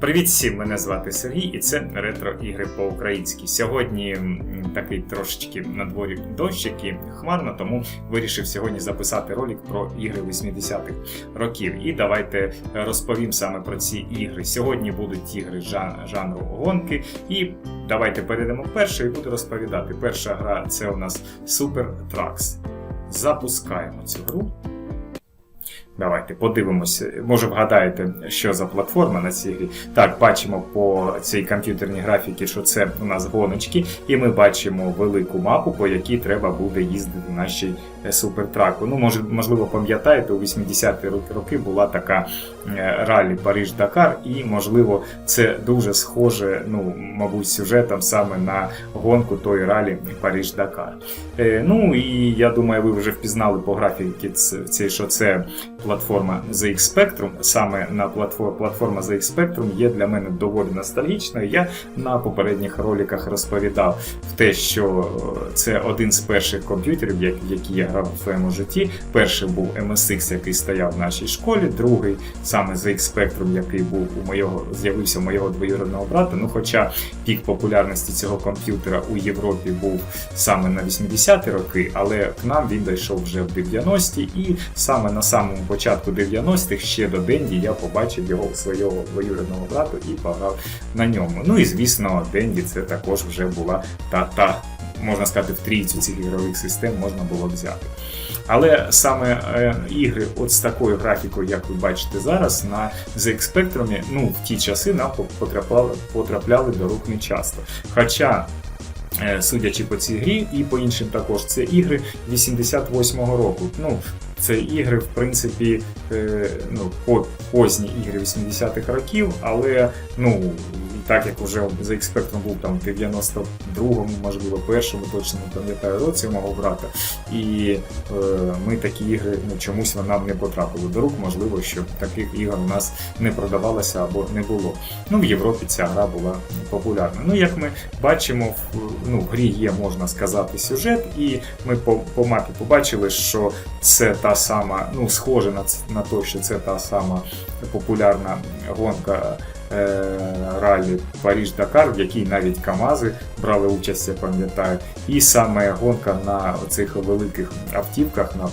Привіт всім! Мене звати Сергій, і це ретро ігри по-українськи. Сьогодні такий трошечки на дворі дощик і хмарно, тому вирішив сьогодні записати ролик про ігри 80-х років. І давайте розповім саме про ці ігри. Сьогодні будуть ігри жан- жанру гонки. І давайте перейдемо перше і буду розповідати. Перша гра це у нас Super Trucks. Запускаємо цю гру. Давайте подивимося. Може вгадаєте, що за платформа на цій грі. Так, бачимо по цій комп'ютерній графіці, що це у нас гоночки, і ми бачимо велику мапу, по якій треба буде їздити нашій супертраку. Ну, може, можливо, пам'ятаєте, у 80-ті роки- була така е, ралі Париж-Дакар, і можливо, це дуже схоже, ну, мабуть, сюжетом саме на гонку тої ралі Париж-Дакар. Е, Ну і я думаю, ви вже впізнали по графіці, що це платформа ZX Spectrum. Саме на платформ, платформа ZX Spectrum є для мене доволі ностальгічною. Я на попередніх роликах розповідав в те, що е, це один з перших комп'ютерів, як- які я грав у своєму житті. Перший був MSX, який стояв в нашій школі, другий саме ZX Spectrum, який був у моєго з'явився у моєго двоюродного брата. Ну, хоча пік популярності цього комп'ютера у Європі був саме на 80-ті роки, але к нам він дійшов вже в 90-ті, і саме на самому початку 90-х, ще до Денді, я побачив його у свого двоюродного брата і пограв на ньому. Ну і звісно, Денді це також вже була та та. Можна сказати, в трійцю цих ігрових систем можна було взяти. Але саме е, ігри от з такою графікою, як ви бачите зараз, на ZX Spectrum, ну, в ті часи нам потрапляли, потрапляли до рук не часто. Хоча Е, судячи по цій грі, і по іншим також це ігри 88-го року. Ну, це ігри, в принципі, е, ну, по- позні ігри 80-х років, але ну. Так як уже за експертом був там в 92-му, можливо, першому, точно не пам'ятаю році мого брата. І е, ми такі ігри ну, чомусь нам не потрапили до рук. Можливо, що таких ігор у нас не продавалося або не було. Ну, в Європі ця гра була популярна. Ну, як ми бачимо, в, ну, в грі є, можна сказати, сюжет, і ми по, по мапі побачили, що це та сама, ну, схоже на, на те, що це та сама популярна гонка. Е, Ралі Паріж Дакар, в якій навіть КАМАЗи брали участь, я пам'ятаю, і саме гонка на цих великих автівках, на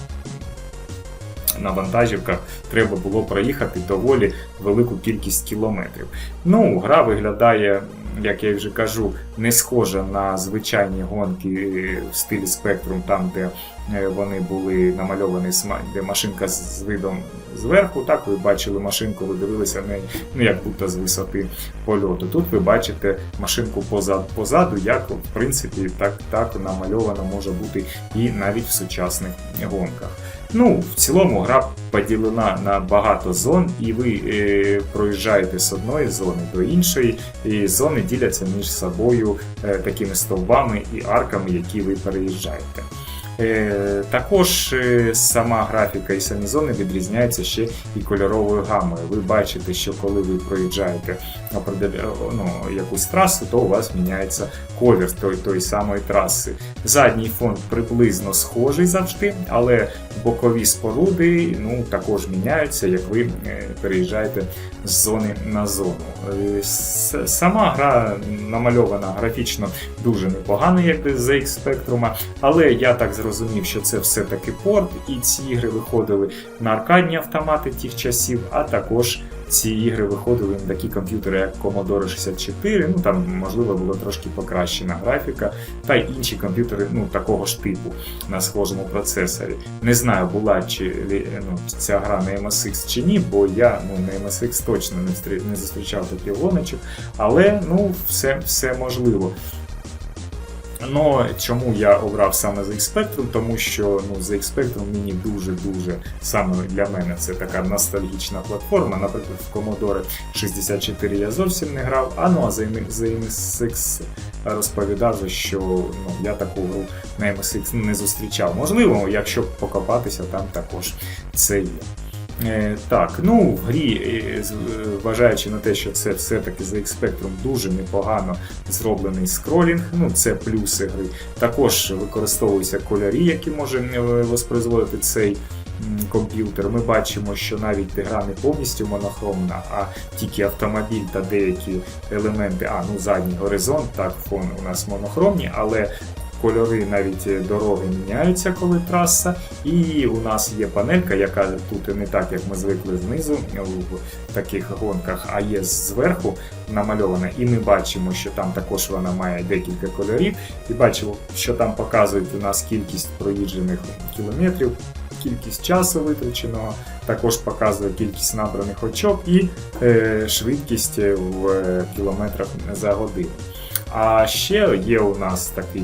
на вантажівках. Треба було проїхати доволі велику кількість кілометрів. Ну, гра виглядає, як я вже кажу, не схожа на звичайні гонки е, в стилі Spectrum, там, де е, вони були намальовані, де машинка з видом зверху. Так, ви бачили машинку, ви дивилися на неї, ну як будто з висоти польоту. Тут ви бачите машинку позаду, позаду як в принципі так, так намальовано може бути і навіть в сучасних гонках. Ну, в цілому гра поділена на багато зон, і ви проїжджаєте з одної зони до іншої, і зони діляться між собою е, такими стовбами і арками, які ви переїжджаєте. Е, також е, сама графіка і самі зони відрізняються ще і кольоровою гамою. Ви бачите, що коли ви проїжджаєте ну, якусь трасу, то у вас міняється колір тої, тої самої траси. Задній фон приблизно схожий завжди, але бокові споруди ну, також міняються, як ви е, переїжджаєте з зони на зону. Е, Сама гра намальована графічно дуже непогано, як з ZX Spectrum, але я так зрозумів, що це все-таки порт, і ці ігри виходили на аркадні автомати тих часів, а також ці ігри виходили на такі комп'ютери, як Commodore 64, ну там можливо була трошки покращена графіка, та й інші комп'ютери ну, такого ж типу на схожому процесорі. Не знаю, була чи ну, ця гра на MSX чи ні, бо я ну, на MSX точно не зустрічав таких гоночок, але ну, все, все можливо. Ну, чому я обрав саме ZX Spectrum? Тому що ну, ZX Spectrum мені дуже-дуже саме для мене це така ностальгічна платформа. Наприклад, в Commodore 64 я зовсім не грав, а ну а за MSX розповідав, що ну, я таку гру на MSX не зустрічав. Можливо, якщо покопатися, там також це є. Е, так, ну в грі, е, з- е, на те, що це все-таки за Spectrum дуже непогано зроблений скролінг, ну це плюси гри. Також використовуються кольорі, які може воспроизводити цей комп'ютер, ми бачимо, що навіть гра не повністю монохромна, а тільки автомобіль та деякі елементи, а ну задній горизонт, так, фон у нас монохромні, але кольори навіть дороги міняються, коли траса. І у нас є панелька, яка тут не так, як ми звикли знизу в таких гонках, а є зверху намальована. І ми бачимо, що там також вона має декілька кольорів. І бачимо, що там показують у нас кількість проїжджених кілометрів. Кількість часу витраченого, також показує кількість набраних очок і е, швидкість в е, кілометрах за годину. А ще є у нас такий,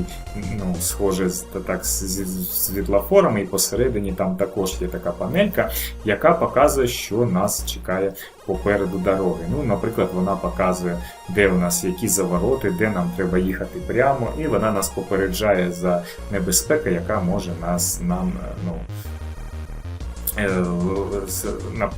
ну, схоже та так з з- з світлофорами, і посередині там також є така панелька, яка показує, що нас чекає попереду дороги. Ну, наприклад, вона показує, де у нас які завороти, де нам треба їхати прямо, і вона нас попереджає за небезпеку, яка може нас нам е, ну,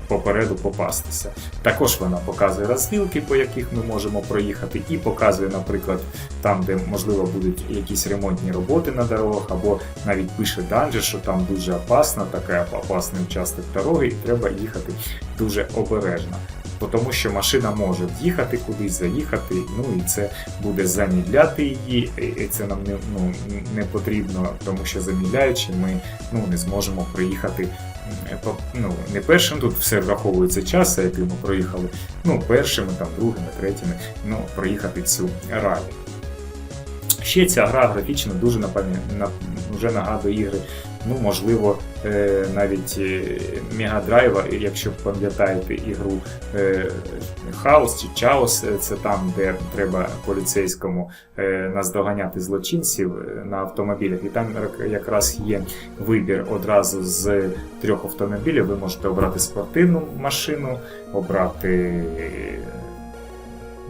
попереду попастися. Також вона показує розділки, по яких ми можемо проїхати, і показує, наприклад, там, де можливо будуть якісь ремонтні роботи на дорогах, або навіть пише данже, що там дуже опасно, така опасний участок дороги, і треба їхати дуже обережно. Тому що машина може в'їхати кудись, заїхати, ну і це буде замідляти її, і це нам не, ну, не потрібно, тому що замідляючи, ми ну, не зможемо по- ну, не першим, тут все враховується час, який ми проїхали, ну, першими, там, другими, третіми, ну, проїхати цю ралі. Ще ця гра графічно дуже напам'я... на... вже нагадує ігри, ну, можливо, е, навіть Мегадрайва, якщо пам'ятаєте ігру е, Хаос чи Чаос, е, це там, де треба поліцейському наздоганяти злочинців на автомобілях. І там якраз є вибір одразу з трьох автомобілів. Ви можете обрати спортивну машину, обрати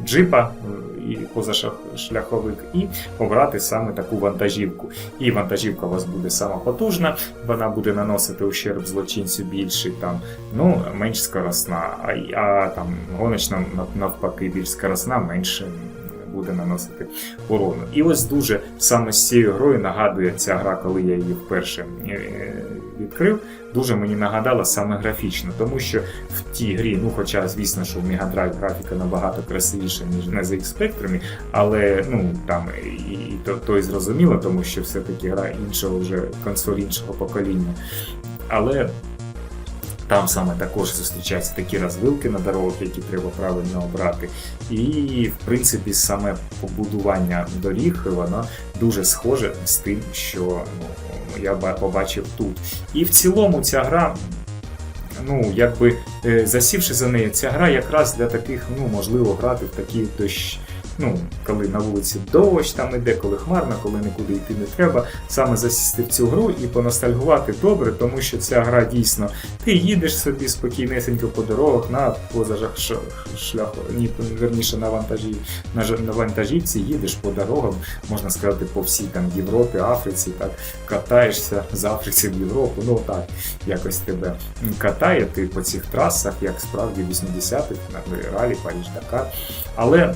джипа е, і позашляховик, і обрати саме таку вантажівку. І вантажівка у вас буде сама потужна, вона буде наносити ущерб злочинцю більший, там, ну, менш скоросна, а, а там гоночна навпаки більш скоросна, менше буде наносити урону. І ось дуже саме з цією грою нагадує ця гра, коли я її вперше е, відкрив, дуже мені нагадала саме графічно, тому що в тій грі, ну хоча, звісно, що в Mega Drive графіка набагато красивіша, ніж на ZX Spectrum, але ну там і, і то, то і зрозуміло, тому що все-таки гра іншого вже консоль іншого покоління. Але там саме також зустрічаються такі розвилки на дорогах, які треба правильно обрати. І, в принципі, саме побудування доріг воно дуже схоже з тим, що ну, я побачив тут. І в цілому ця гра. Ну, якби е, засівши за нею, ця гра якраз для таких, ну, можливо, грати в такі дощ. Ну, коли на вулиці дощ там іде, коли хмарно, коли нікуди йти не треба, саме засісти в цю гру і поностальгувати добре, тому що ця гра дійсно ти їдеш собі спокійнесенько по дорогах на позажах шляху, ні, верніше на вантажі, на, на вантажівці їдеш по дорогам, можна сказати, по всій там Європі, Африці, так катаєшся з Африці в Європу. Ну так, якось тебе катає ти по цих трасах, як справді 80-х, на ралі, Паріж, Дакар. Але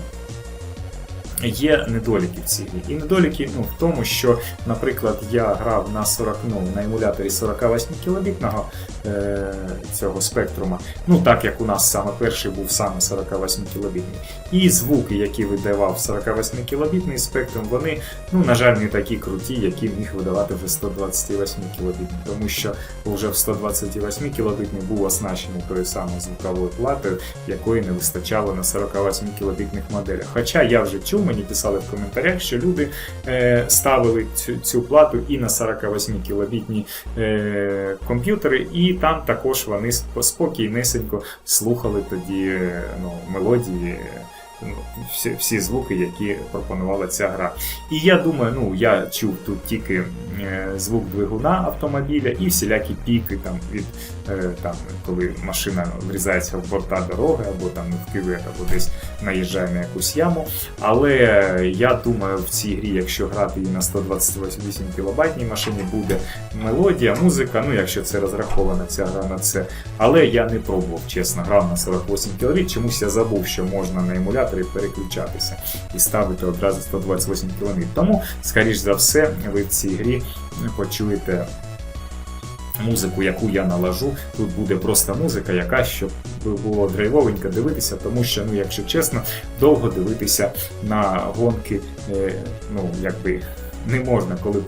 є недоліки в цій грі. І недоліки ну, в тому, що, наприклад, я грав на 40, ну, на емуляторі 48 кілобітного е, цього спектрума. Ну, так як у нас саме перший був саме 48 кілобітний. І звуки, які видавав 48 кілобітний спектрум, вони, ну, на жаль, не такі круті, які міг видавати вже 128 кілобітний. Тому що вже в 128 кілобітний був оснащений тою самою звуковою платою, якої не вистачало на 48 кілобітних моделях. Хоча я вже чув, мені писали в коментарях, що люди е, ставили цю, цю плату і на 48 кілобітні е, комп'ютери, і там також вони сп- спокійнесенько слухали тоді е, ну, мелодії. Ну, Всі, всі звуки, які пропонувала ця гра. І я думаю, ну я чув тут тільки е, звук двигуна автомобіля і всілякі піки там від е, там, коли машина врізається в борта дороги, або там в кювет, або десь наїжджає на якусь яму. Але я думаю, в цій грі, якщо грати її на 128 кілобайтній машині, буде мелодія, музика, ну якщо це розрахована ця гра на це. Але я не пробував, чесно, грав на 48 кілобіт. Чомусь я забув, що можна на емуляторі переключатися і ставити одразу 128 км. Тому, скоріш за все, ви в цій грі почуєте музику, яку я налажу. Тут буде просто музика, яка щоб було драйвовенько дивитися, тому що, ну, якщо чесно, довго дивитися на гонки, е, ну, якби. Не можна, коли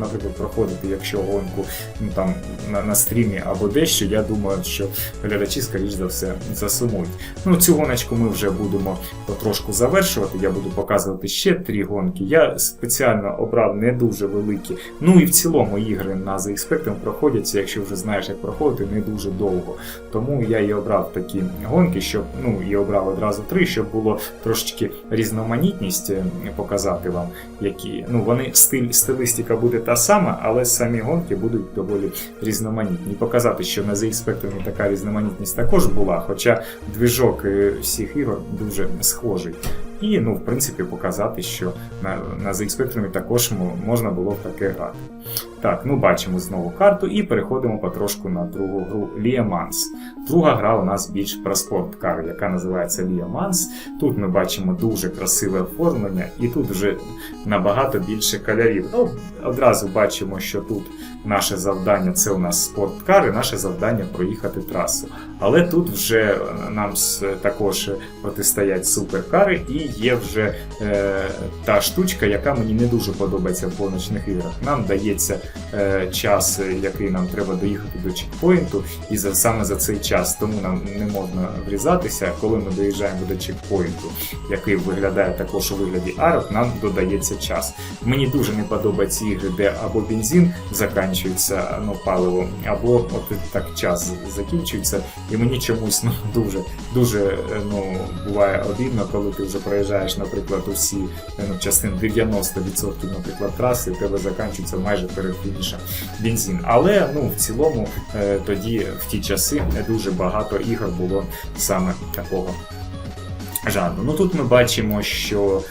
наприклад, проходити, якщо гонку ну, там на, на стрімі або дещо, я думаю, що глядачі, скоріш за все, засумують. Ну, цю гоночку ми вже будемо потрошку завершувати. Я буду показувати ще три гонки. Я спеціально обрав не дуже великі. Ну і в цілому ігри на ZX Spectrum проходяться, якщо вже знаєш, як проходити, не дуже довго. Тому я і обрав такі гонки, щоб ну і обрав одразу три, щоб було трошечки різноманітність е, показати вам, які ну вони стиль стилістика буде та сама, але самі гонки будуть доволі різноманітні. Показати, що на ZX Spectrum така різноманітність також була, хоча движок е, всіх ігор дуже схожий. І, ну, в принципі, показати, що на, на ZX Spectrum також можна було в таке грати. Так, ну бачимо знову карту і переходимо потрошку на другу гру Mans. Друга гра у нас більш про спорткар, яка називається Mans. Тут ми бачимо дуже красиве оформлення, і тут вже набагато більше кольорів. Ну, одразу бачимо, що тут наше завдання це у нас спорткар, і наше завдання проїхати трасу. Але тут вже нам також протистоять суперкари, і є вже е, та штучка, яка мені не дуже подобається в гоночних іграх. Нам дається час, е, який нам треба доїхати до чекпоінту, і за, саме за цей час тому нам не можна врізатися. Коли ми доїжджаємо до чекпоінту, який виглядає також у вигляді арок, нам додається час. Мені дуже не подобаються ігри, де або бензин закінчується ну, паливо, або от так час закінчується, і мені чомусь ну, дуже дуже е, ну, буває обідно, коли ти вже проїжджаєш, наприклад, усі е, ну, частин 90% наприклад, траси, тебе закінчується майже перед фінішем бензин. Але ну, в цілому е, тоді в ті часи дуже багато ігор було саме такого. Жанру. Ну тут ми бачимо, що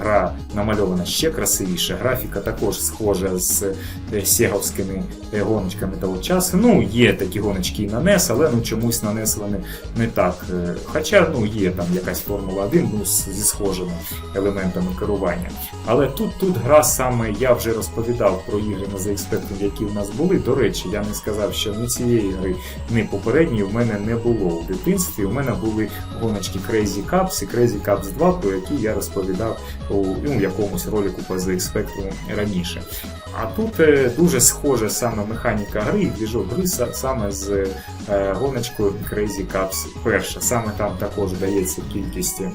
гра намальована ще красивіше. Графіка також схожа з е, сєговськими е, гоночками того часу. Ну, є такі гоночки і на NES, але ну, чомусь на NES вони не так. е, Хоча ну, є там якась Формула 1 ну, зі схожими елементами керування. Але тут, тут гра саме я вже розповідав про ігри на ZX Spectrum, які в нас були. До речі, я не сказав, що ні цієї гри, ні попередньої в мене не було у дитинстві. У мене були гоночки Crazy Cups і Crazy Cups 2, про які я розповідав у ну, якомусь ролику по ZX Spectrum раніше. А тут е, дуже схожа саме механіка гри, і двіжок гри саме з е, гоночкою Crazy Cups перша. Саме там також дається кількість е,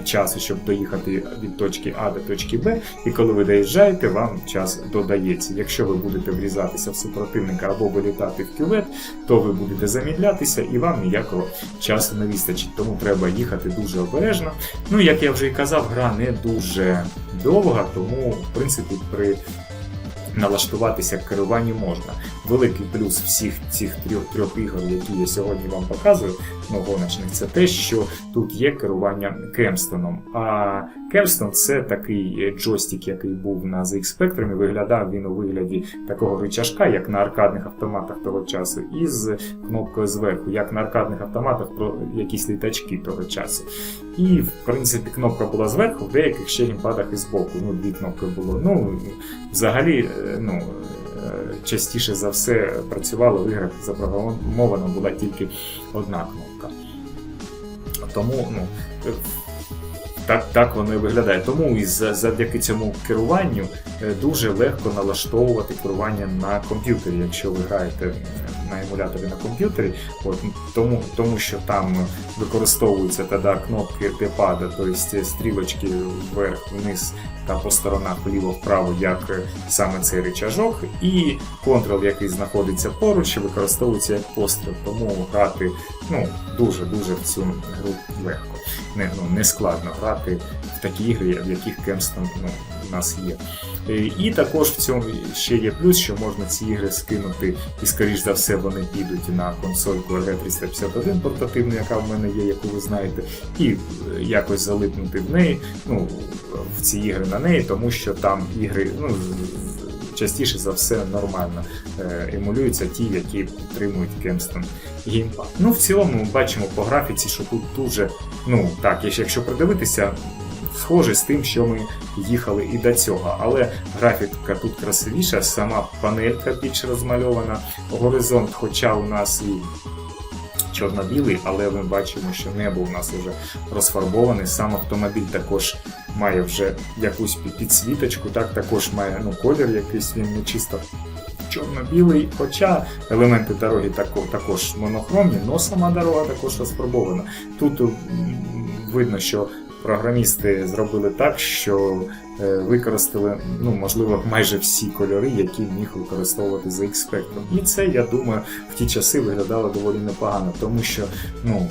часу, щоб доїхати від точки А до точки Б, і коли ви доїжджаєте, вам час додається. Якщо ви будете врізатися в супротивника або вилітати в кювет, то ви будете замідлятися і вам ніякого часу не вистачить. Тому треба їхати дуже обережно. Ну, як я вже і казав, гра не дуже довга, тому в принципі при налаштуватися керуванню можна. Великий плюс всіх цих трьох, трьох ігор, які я сьогодні вам показую, ну, гоночних, це те, що тут є керування кемстоном. А кемстон це такий е, джойстик, який був на ZX Spectrum, і виглядав він у вигляді такого рычажка, як на аркадних автоматах того часу, і з кнопкою зверху, як на аркадних автоматах про якісь літачки того часу. І, в принципі, кнопка була зверху, в деяких ще геймпадах і збоку. Ну, дві кнопки було. Ну, взагалі, е, ну, е, частіше за все працювало в іграх запрограмована була тільки одна кнопка. Тому, ну. Так, так воно і виглядає. Тому і за- завдяки цьому керуванню е, дуже легко налаштовувати керування на комп'ютері, якщо ви граєте е, на емуляторі на комп'ютері. От, тому, тому що там використовуються тоді кнопки Т-пада, тобто стрілочки вверх-вниз та по сторонах вліво-вправо, як е, саме цей рычажок, і контрол, який знаходиться поруч, використовується як постріл. Тому грати ну, дуже-дуже в цю гру легко. Не, ну, не складно грати в такі ігри, в яких Кемстон ну, у нас є. Е, І також в цьому ще є плюс, що можна ці ігри скинути, і скоріш за все вони підуть на консольку RG351 портативну, яка в мене є, яку ви знаєте, і е, якось залипнути в неї, ну, в ці ігри на неї, тому що там ігри ну, частіше за все нормально е, емулюються ті, які підтримують Кемстон геймпад. Ну, в цілому ми бачимо по графіці, що тут дуже, ну так, якщо- придивитися, схожий з тим, що ми їхали і до цього. Але графіка тут красивіша, сама панелька більш розмальована, горизонт, хоча у нас і чорно-білий, але ми бачимо, що небо у нас вже розфарбоване. Сам автомобіль також має вже якусь підсвіточку, так також має ну, колір якийсь, він не чисто чорно-білий, хоча елементи дороги тако- також монохромні, але сама дорога також розфарбована. Тут видно, що програмісти зробили так, що е, використали, ну, можливо, майже всі кольори, які міг використовувати ZX Spectrum. І це, я думаю, в ті часи виглядало доволі непогано, тому що ну,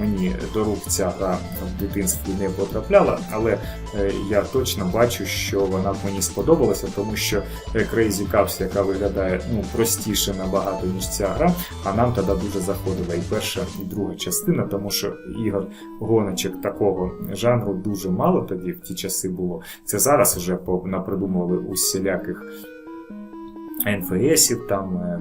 мені до рук ця гра в дитинстві не потрапляла, але е, я точно бачу, що вона б мені сподобалася, тому що е, Crazy Cups, яка виглядає ну, простіше набагато, ніж ця гра, а нам тоді дуже заходила і перша, і друга частина, тому що ігор гоночок такого жанру дуже мало тоді в ті часи було. Це зараз вже напридумували усіляких НФСів, там е,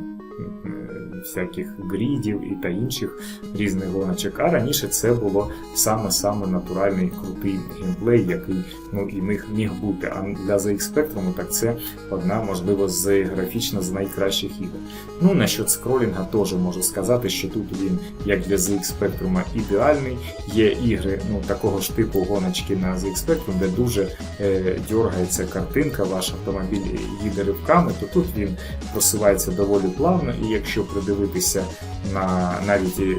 всяких грідів і та інших різних гоночок. А раніше це було саме-саме натуральний крутий геймплей, який ну, і міг, міг бути. А для ZX Spectrum так це одна, можливо, з графічно з найкращих ігор. Ну, насчет скролінга теж можу сказати, що тут він, як для ZX Spectrum, ідеальний. Є ігри ну, такого ж типу гоночки на ZX Spectrum, де дуже е, дергається картинка, ваш автомобіль їде ривками, то тут він просувається доволі плавно, і якщо придивитися на навіть е,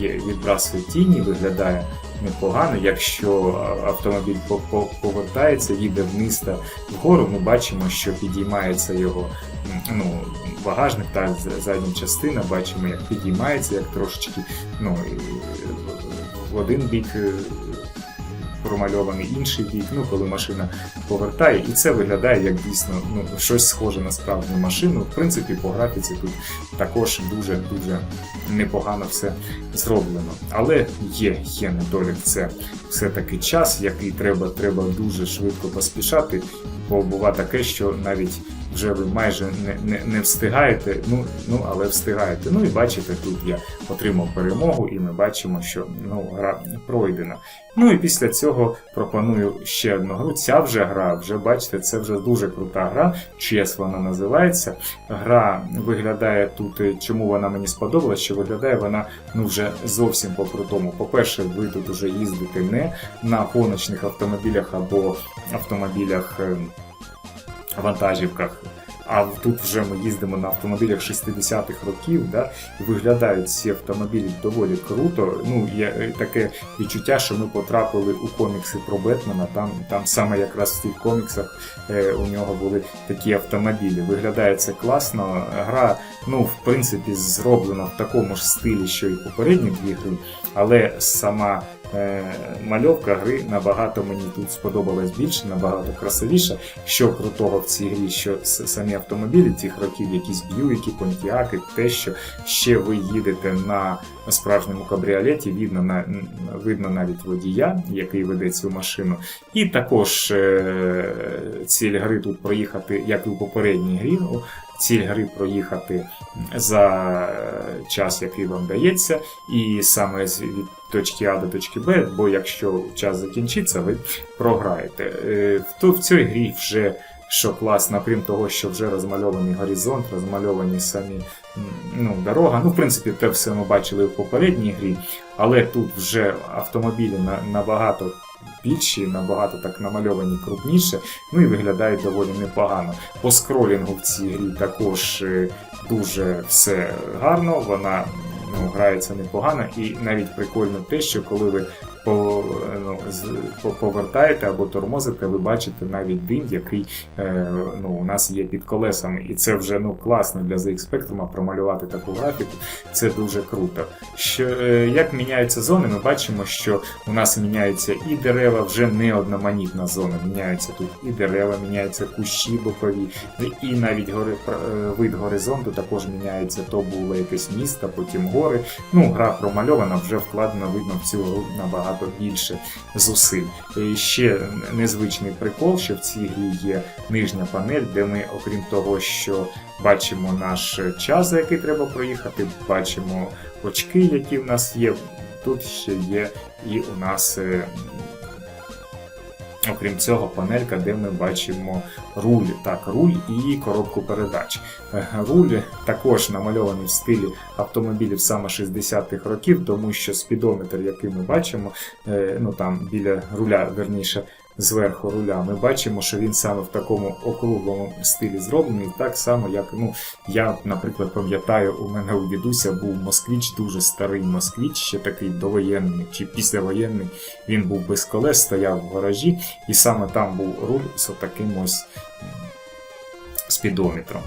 є відбрасує тіні, виглядає непогано. Якщо автомобіль по- по- повертається, їде вниз та вгору, ми бачимо, що підіймається його ну, багажник та задня частина, бачимо, як підіймається, як трошечки ну, в один бік. Промальований інший бік, ну коли машина повертає, і це виглядає як дійсно ну, щось схоже на справжню машину. В принципі, по графіці тут також дуже дуже непогано все зроблено. Але є, є недолік, це все-таки час, який треба, треба дуже швидко поспішати, бо бува таке, що навіть вже ви майже не, не, не встигаєте, ну, ну але встигаєте. Ну і бачите, тут я отримав перемогу, і ми бачимо, що ну, гра пройдена. Ну і після цього пропоную ще одну гру. Ця вже гра, вже бачите, це вже дуже крута гра. Чес вона називається. Гра виглядає тут, е, чому вона мені сподобалась, що виглядає вона ну вже зовсім по-крутому. По-перше, ви тут вже їздите не на гоночних автомобілях або автомобілях. Вантажівках. А тут вже ми їздимо на автомобілях 60-х років, да, і виглядають ці автомобілі доволі круто. Ну, є е, таке відчуття, що ми потрапили у комікси про Бетмена. Там, там саме якраз в тих коміксах е, у нього були такі автомобілі. Виглядає це класно. Гра, ну, в принципі, зроблена в такому ж стилі, що і попередні дві гри, але сама мальовка гри набагато мені тут сподобалась більше, набагато красивіша. Що крутого в цій грі, що самі автомобілі тих років, якісь б'юіки, понтіаки, те, що ще ви їдете на справжньому кабріолеті, видно, на, видно навіть водія, який веде цю машину. І також е, ціль гри тут проїхати, як і у попередній грі. Ціль гри проїхати за е, час, який вам дається, і саме від точки А до точки Б, бо якщо час закінчиться, ви програєте. Е, В, цій грі вже що класно, крім того, що вже розмальований горизонт, розмальовані самі ну, дорога. Ну, в принципі, те все ми бачили в попередній грі, але тут вже автомобілі на, набагато більші, набагато так намальовані крупніше, ну і виглядають доволі непогано. По скролінгу в цій грі також е, дуже все гарно, вона грається непогано, і навіть прикольно те, що коли ви по, ну, з- по- повертаєте або тормозите, ви бачите навіть дим, який е, ну, у нас є під колесами. І це вже ну, класно для ZX Spectrum промалювати таку графіку. Це дуже круто. Що, е, як міняються зони, ми бачимо, що у нас міняються і дерева, вже не одноманітна зона. Міняються тут і дерева, міняються кущі бокові, і навіть гори, е, вид горизонту також міняється. То було якесь місто, потім гори. Ну, гра промальована, вже вкладено, видно в цю гру набагато більше зусиль. Ще незвичний прикол, що в цій грі є нижня панель, де ми, окрім того, що бачимо наш час, за який треба проїхати, бачимо очки, які в нас є. Тут ще є і у нас е, Окрім цього, панелька, де ми бачимо руль, так, руль і коробку передач. Е, Руль також намальований в стилі автомобілів саме 60-х років, тому що спідометр, який ми бачимо, е, ну там біля руля, верніше, зверху руля, ми бачимо, що він саме в такому округлому стилі зроблений, так само, як ну, я, наприклад, пам'ятаю, у мене у дідуся був москвіч, дуже старий москвіч, ще такий довоєнний чи післявоєнний. Він був без колес, стояв в гаражі, і саме там був руль з отаким ось спідометром.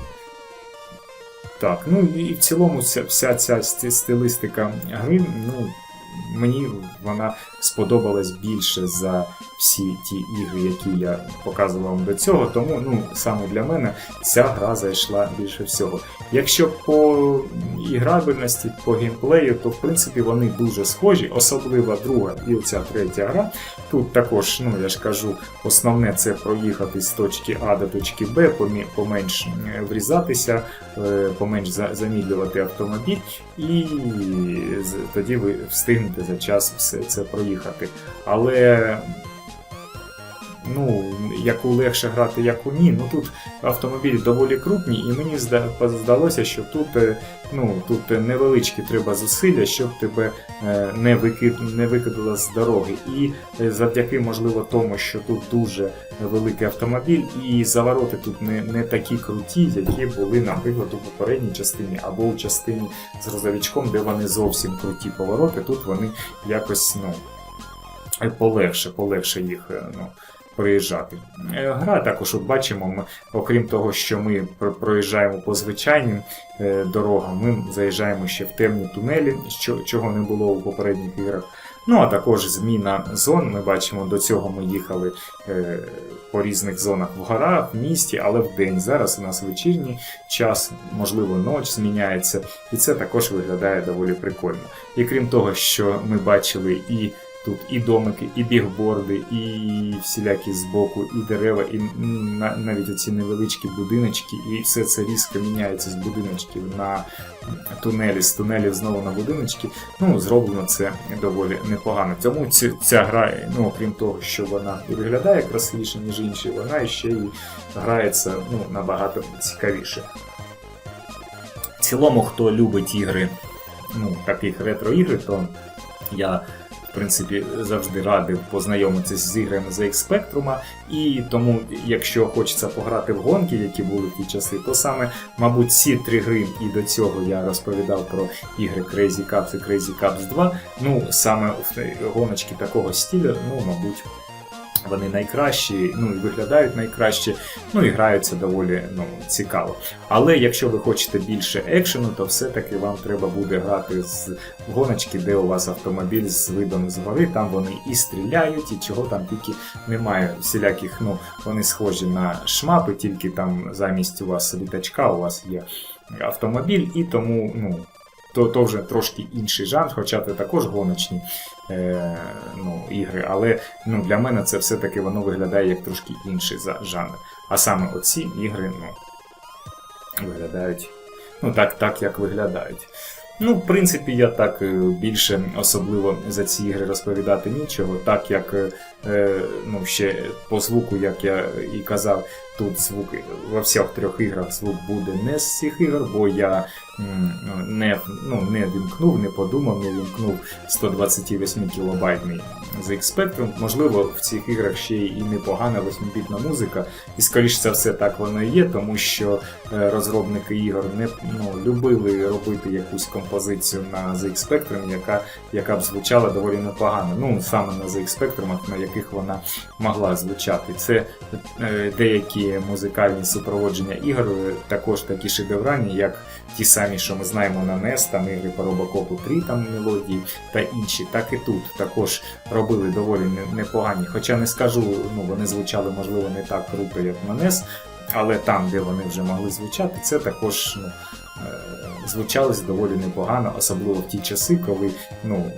Так, ну і в цілому вся, вся ця сти- стилистика гри, ну, мені вона сподобалась більше за всі ті ігри, які я показував до цього. Тому ну, саме для мене ця гра зайшла більше всього. Якщо по іграбельності, по геймплею, то в принципі вони дуже схожі, особливо друга і оця третя гра. Тут також, ну я ж кажу, основне це проїхати з точки А до точки Б, поменш е, врізатися, е, поменш за- замідлювати автомобіль, і тоді ви встигнете за час все це проїхати. Але ну, яку легше грати, яку ні. Ну тут автомобілі доволі крупні, і мені здалося, що тут, е, ну, тут невеличкі треба зусилля, щоб тебе е, не, викид, не викидало з дороги. І е, завдяки, можливо, тому, що тут дуже великий автомобіль, і завороти тут не, не такі круті, які були, наприклад, у попередній частині або у частині з розовичком, де вони зовсім круті повороти. Тут вони якось ну, полегше, полегше їх. Ну, проїжджати. Е, Гра також, от бачимо, ми, окрім того, що ми проїжджаємо по звичайним е, дорогам, ми заїжджаємо ще в темні тунелі, що, чого не було у попередніх іграх. Ну а також зміна зон. Ми бачимо, до цього ми їхали е, по різних зонах в горах, в місті, але в день. Зараз у нас вечірній час, можливо, ноч зміняється, і це також виглядає доволі прикольно. І крім того, що ми бачили і Тут і домики, і бігборди, і всілякі збоку, і дерева, і навіть оці невеличкі будиночки, і все це різко міняється з будиночків на тунелі, з тунелів знову на будиночки. Ну, зроблено це доволі непогано. Тому ці- ця гра, ну, окрім того, що вона і виглядає красивіше, ніж інші, вона ще й грається ну, набагато цікавіше. В цілому, хто любить ігри, ну, таких ретро-ігри, то я в принципі, завжди радив познайомитися з іграми за Spectrum, і тому, якщо хочеться пограти в гонки, які були в ті часи, то саме, мабуть, ці три гри, і до цього я розповідав про ігри Crazy Cups і Crazy Cups 2, ну, саме в- гоночки такого стилю, ну, мабуть, вони найкращі, ну і виглядають найкраще, ну і граються доволі ну, цікаво. Але якщо ви хочете більше екшену, то все-таки вам треба буде грати з гоночки, де у вас автомобіль з видом згори, там вони і стріляють, і чого там тільки немає. Всіляких, ну, вони схожі на шмапи, тільки там замість у вас літачка, у вас є автомобіль, і тому, ну. То, то вже трошки інший жанр, хоча це також гоночні ну, ігри, але ну, для мене це все-таки воно виглядає як трошки інший жанр. А саме оці ігри ну, виглядають ну, так, так, як виглядають. Ну, в принципі, я так е, більше особливо за ці ігри розповідати нічого, так як е, е, ну, ще по звуку, як я і казав, тут звук во всіх трьох іграх звук буде не з цих ігор, бо я ну, не, ну, не вімкнув, не подумав, не вімкнув 128 кілобайтний ZX Spectrum. Можливо, в цих іграх ще і непогана 8-бітна музика, і скоріш за все так воно і є, тому що е, розробники ігор не ну, любили робити якусь композицію на ZX Spectrum, яка, яка б звучала доволі непогано. Ну, саме на ZX Spectrum, на яких вона могла звучати. Це е, деякі музикальні супроводження ігор також такі шедевральні, як ті самі, що ми знаємо на NES, там ігри по Робокопу 3, там мелодії та інші, так і тут також робили доволі непогані. Хоча не скажу, ну вони звучали можливо не так круто, як на NES, але там, де вони вже могли звучати, це також ну, е, звучалось доволі непогано, особливо в ті часи, коли ну,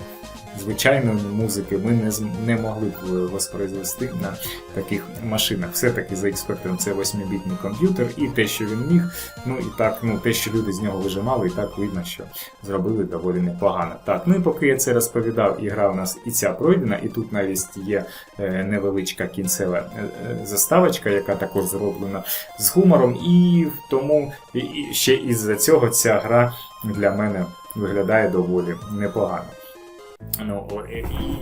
звичайної музики ми не, не могли б е, воспроизвести на таких машинах. Все-таки за X-Spectrum це 8-бітний комп'ютер, і те, що він міг, ну і так, ну те, що люди з нього вижимали, і так видно, що зробили доволі непогано. Так, ну і поки я це розповідав, ігра у нас і ця пройдена, і тут навіть є е, невеличка кінцева е, заставочка, яка також зроблена з гумором, і тому і, і ще із-за цього ця гра для мене виглядає доволі непогано. Ну,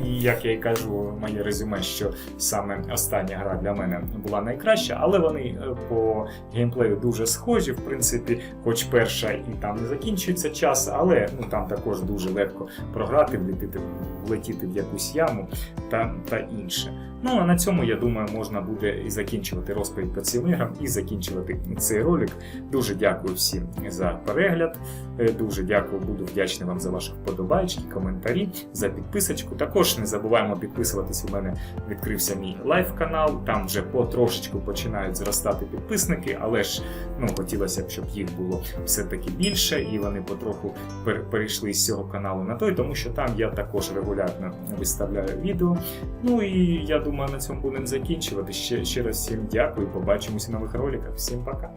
і, як я й кажу, моє резюме, що саме остання гра для мене була найкраща, але вони е, по геймплею дуже схожі. В принципі, хоч перша і там не закінчується час, але ну там також дуже легко програти, влетіти, влетіти в якусь яму та, та інше. Ну а на цьому я думаю, можна буде і закінчувати розповідь по цим іграм і закінчувати цей ролик. Дуже дякую всім за перегляд. Е, Дуже дякую, буду вдячний вам за ваші вподобайки, коментарі, за підписочку. Також не забуваємо підписуватись. У мене відкрився мій лайв канал. Там вже потрошечку починають зростати підписники, але ж ну хотілося б, щоб їх було все-таки більше, і вони потроху перейшли з цього каналу на той, тому що там я також регулярно виставляю відео. Ну і я думаю, на цьому будемо закінчувати. Ще, ще раз всім дякую. Побачимося в нових роликах. Всім пока.